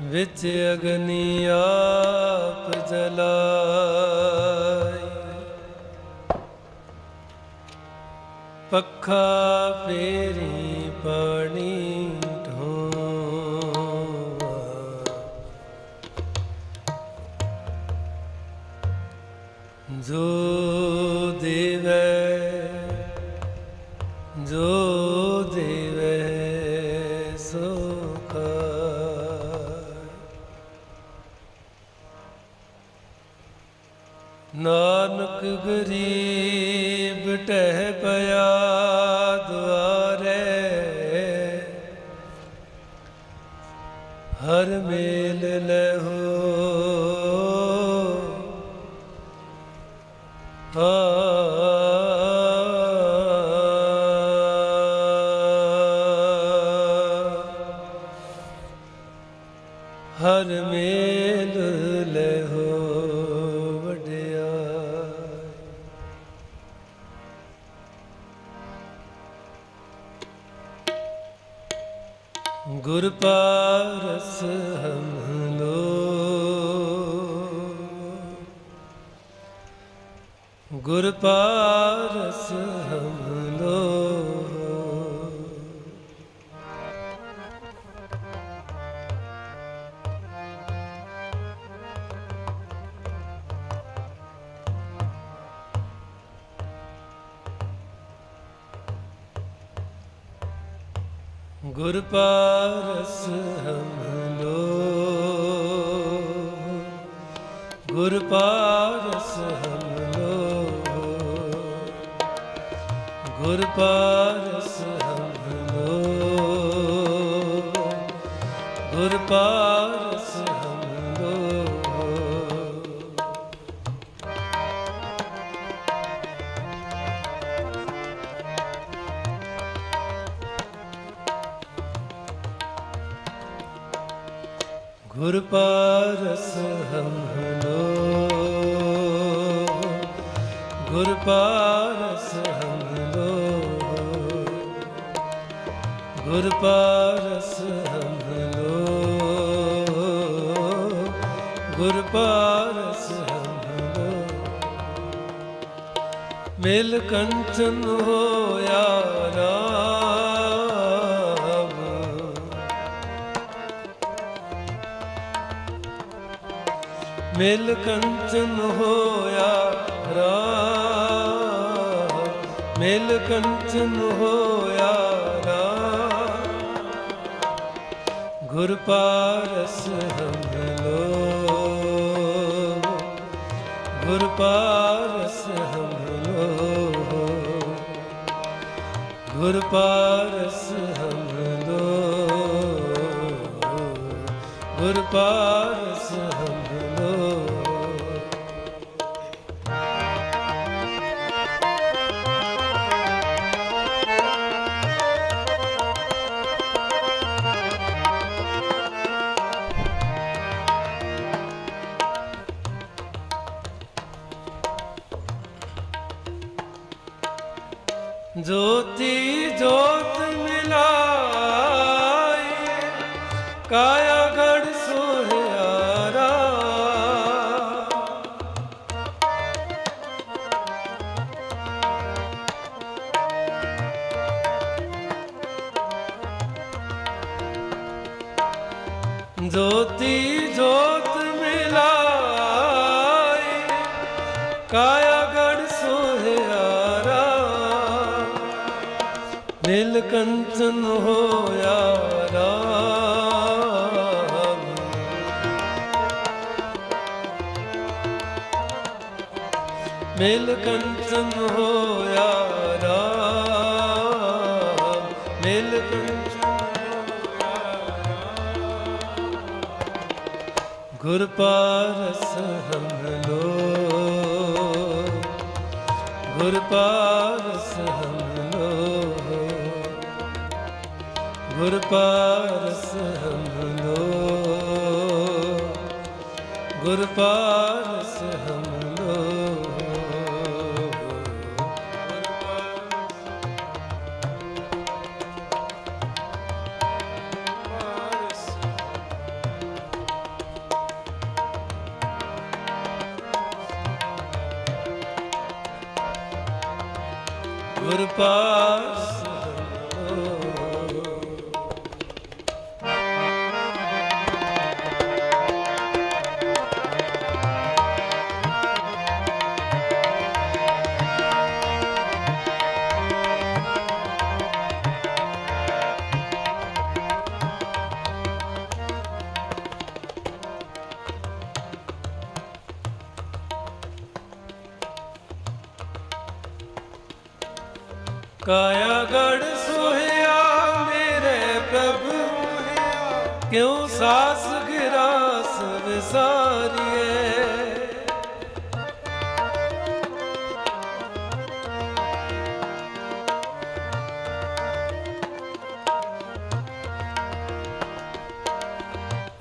ਵਿੱਚ ਅਗਨੀ ਆਪ ਜਲਾਈ। ਪੱਖਾ ਫੇਰੀ ਪਾਣੀ ਢੋਵਾ ਜੋ ਹਰ ਮੇਲ ਲਹੋ ਹਰ ਗੁਰ ਪਾਰਸ ਹਮ ਲੋ। ਗੁਰ ਪਾਰਸ ਗੁਰ ਪਾਰਸ ਹਮ ਲੋ। ਗੁਰ ਪਾਰਸ ਹਮ ਲੋ। ਗੁਰ ਪਾਰਸ ਹਮ ਲੋ। ਗੁਰ ਪਾਰਸ ਗੁਰ ਪਾਰਸ ਹਮ ਲੋ ਗੁਰ ਪਾਰਸ ਹਮ ਲੋ ਗੁਰ ਪਾਰਸ ਹਮ ਲੋ ਗੁਰ ਪਾਰਸ ਹਮ ਲੋ ਮਿਲ ਕੰਚਨ ਹੋਇਆ ਮਿਲ ਕੰਚਨ ਹੋਇਆ ਰਾਮ ਮਿਲ ਕੰਚਨ ਹੋਇਆ ਰਾਮ ਗੁਰ ਪਾਰਸ ਹਮ ਲੋ ਗੁਰ ਪਾਰਸ ਹਮ ਲੋ ਗੁਰ ਪਾਰਸ ਹਮ ਲੋ ਗੁਰ ਪਾਰਸ ਜੋਤੀ ਜੋਤ ਮਿਲਾਈ ਕਾਇਆ ਗੜ ਸੋਹਿਆਰਾ। ਨੀਲ ਕੰਚਨ ਹੋਇਆ ਰਾਮ। ਮਿਲ ਕੰਚਨ ਹੋਇਆ ਗੁਰ ਪਾਰਸ ਹਮਲੋ ਗੁਰ ਪਾਰਸ ਹਮਲੋ ਗੁਰ ਪਾਰਸ ਹਮਲੋ ਗੁਰ ਪਾਰਸ ਗੁਰ ਪਾਸ ਕਾਇਆ ਗੜ ਸੋਹਿਆ ਮੇਰੇ ਪ੍ਰਭੂ ਕਿਉ ਸਾਸ ਗਿਰਾਸ ਵਿਸਾਰੀਏ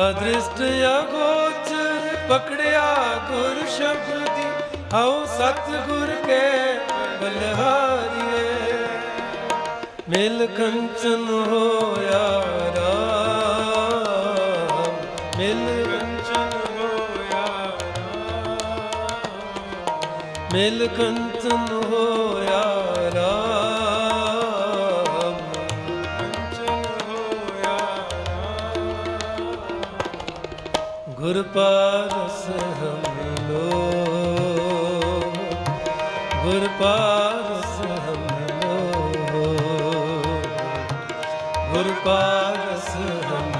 ਅਦ੍ਰਿਸ਼ਟ ਅਗੋਚਰ ਪਕੜਿਆ ਗੁਰ ਸ਼ਬਦੀ ਹਉ ਸਤ ਗੁਰ ਕੇ ਬਲਹਾਰੀਏ ਮਿਲ ਕੰਚਨ ਹੋਇਆ ਰਾਮ। ਮਿਲ ਕੰਚਨ ਹੋਇਆ ਰਾਮ। ਮਿਲ ਕੰਚਨ ਹੋਇਆ ਰਾਮ। ਕੰਚਨ ਹੋਇਆ ਗੁਰ ਪਾਰਸ ਹਮ ਲੋ। ਗੁਰ ਪਾਰਸ ਪਾਰਸ ਹਮ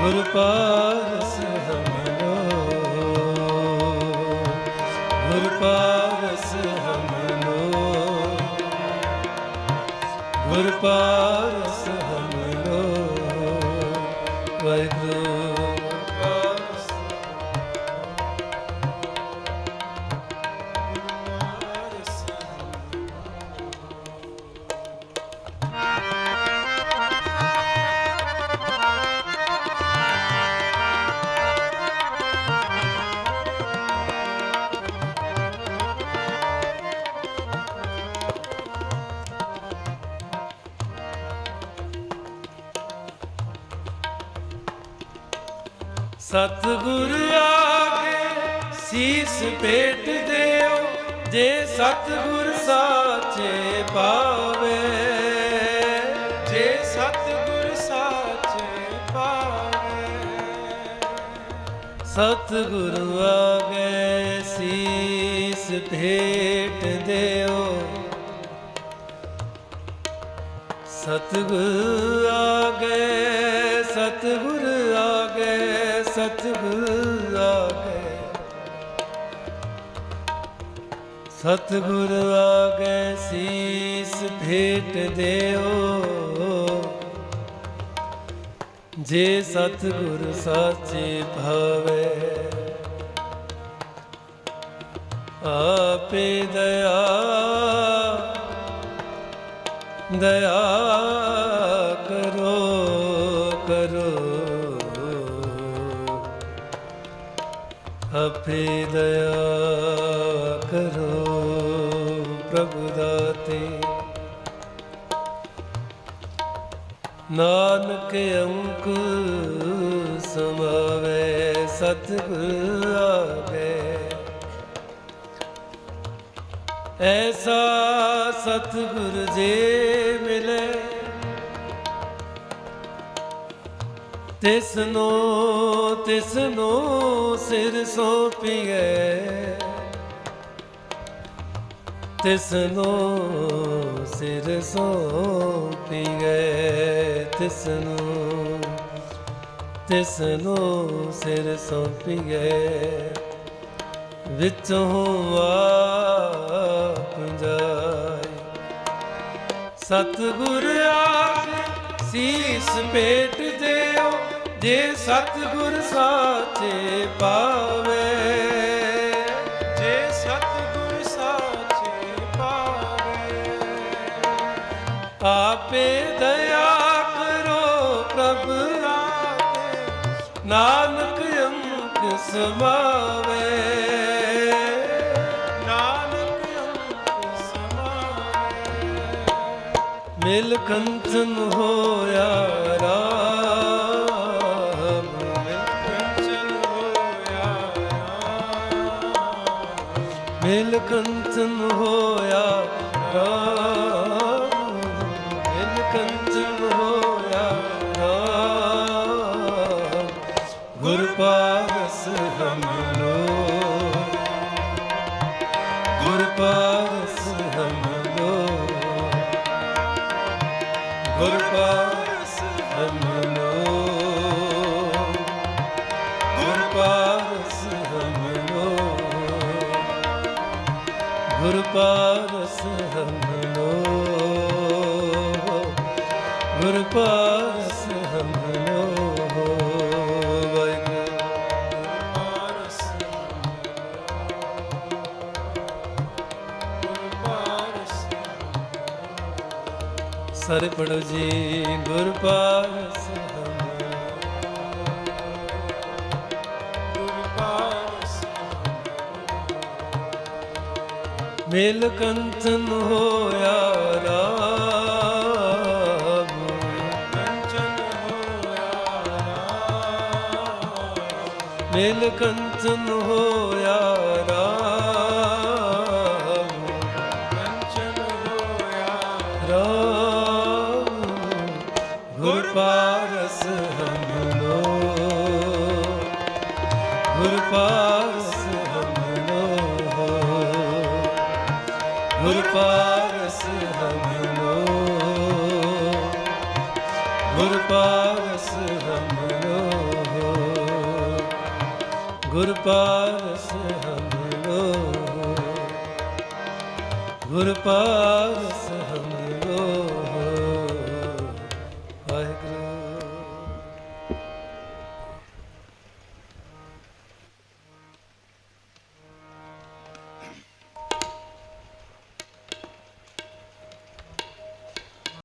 ਗੁਰ ਪਾਰਸ ਹਮ ਲੋ ਗੁਰ ਪਾਰਸ ਹਮ ਲੋ ਗੁਰ ਪਾਰਸ ਸਤਿਗੁਰ ਆਗੇ ਸੀਸ ਭੇਟ ਦਿਓ, ਜੇ ਸਤਿਗੁਰ ਸਾਚੇ ਪਾਵੇ। ਜੇ ਸਤਿਗੁਰ ਸਾਚੇ ਪਾਵੇ। ਸਤਿਗੁਰ ਆਗੇ ਸੀਸ ਭੇਟ ਦਿਓ। ਸਤਿਗੁਰ ਆਗੇ, ਸਤਿਗੁਰ ਸਤਿਗੁਰ ਆਗੇ ਸਤਿਗੁਰ ਆਗੇ ਸੀਸ ਭੇਟ ਦਿਓ। ਜੇ ਸਤਿਗੁਰ ਸਾਚੇ ਭਾਵੇ ਆਪੇ ਦਇਆ ਦਇਆ ਆਪੇ ਦਇਆ ਕਰੋ ਪ੍ਰਭੂ ਦਾਤੇ। ਨਾਨਕ ਅੰਕ ਸਮਾਵੇ ਸਤਿਗੁਰ ਆਗੇ। ਐਸਾ ਸਤਿਗੁਰ ਜੇ ਤਿਸਨੋ ਤਿਸਨੋ ਸਿਰ ਸੌਂਪੀਏ ਤਿਸਨੋ ਸਿਰ ਸੌਂਪੀਏ ਤਿਸਨੋ ਤਿਸਨੋ ਸਿਰ ਸੌਂਪੀਏ ਵਿੱਚ ਆਪ ਜਾਏ। ਸਤਿਗੁਰ ਆਗੇ ਸੀਸ ਭੇਟ ਦਿਓ। ਜੇ ਸਤਿਗੁਰ ਸਾਚੇ ਪਾਵੇ, ਜੇ ਸਤਿਗੁਰ ਸਾਚੇ ਪਾਵੇ, ਆਪੇ ਦਇਆ ਕਰੋ ਪ੍ਰਭ ਆਗੇ ਨਾਨਕ ਅੰਕ ਸਮਾਵੇ। ਨਾਨਕ ਅੰਕ ਸਮਾਵੇ। ਮਿਲ ਕੰਚਨ ਹੋਇਆ ਰਾਮ ਮਿਲ ਕੰਚਨ ਹੋਇਆ ਰਾਮ ਮਿਲ ਕੰਚਨ ਹੋਇਆ ਰਾਮ ਮਿਲ ਕੰਚਨ ਹੋਇਆ ਰਾਮ ਗੁਰ ਪਾਸ ਹਮ ਲੋ ਗੁਰ ਪਾਸ ਗੁਰ ਪਾਸ ਹਮ ਲੋ ਵਾਹਿਗੁਰੂ ਪਾਰਸ ਸਾਰੇ ਪੜੋ ਜੀ, ਗੁਰ ਪਾਸ ਹਮ ਗੁਰ ਪਾਸ ਮੇਲ ਕੰਚਨ ਹੋਇਆ ਰਾਮ ਮੇਲ ਕੰਚਨ ਹੋਇਆ ਰਾਮ। ਕੰਚਨ ਹੋਇਆ ਰਾਮ। ਗੁਰ ਪਾਰਸ ਹਮ ਲੋ। ਗੁਰ ਪਾਰਸ ਹਮ ਲੋ। ਗੁਰ ਪਾਰਸ ਹਮ ਲੋ। ਗੁਰ ਪਾਰਸ ਗੁਰ ਪਾਰਸ ਹਮ ਲੋ ਗੁਰ ਪਾਰਸ ਹਮ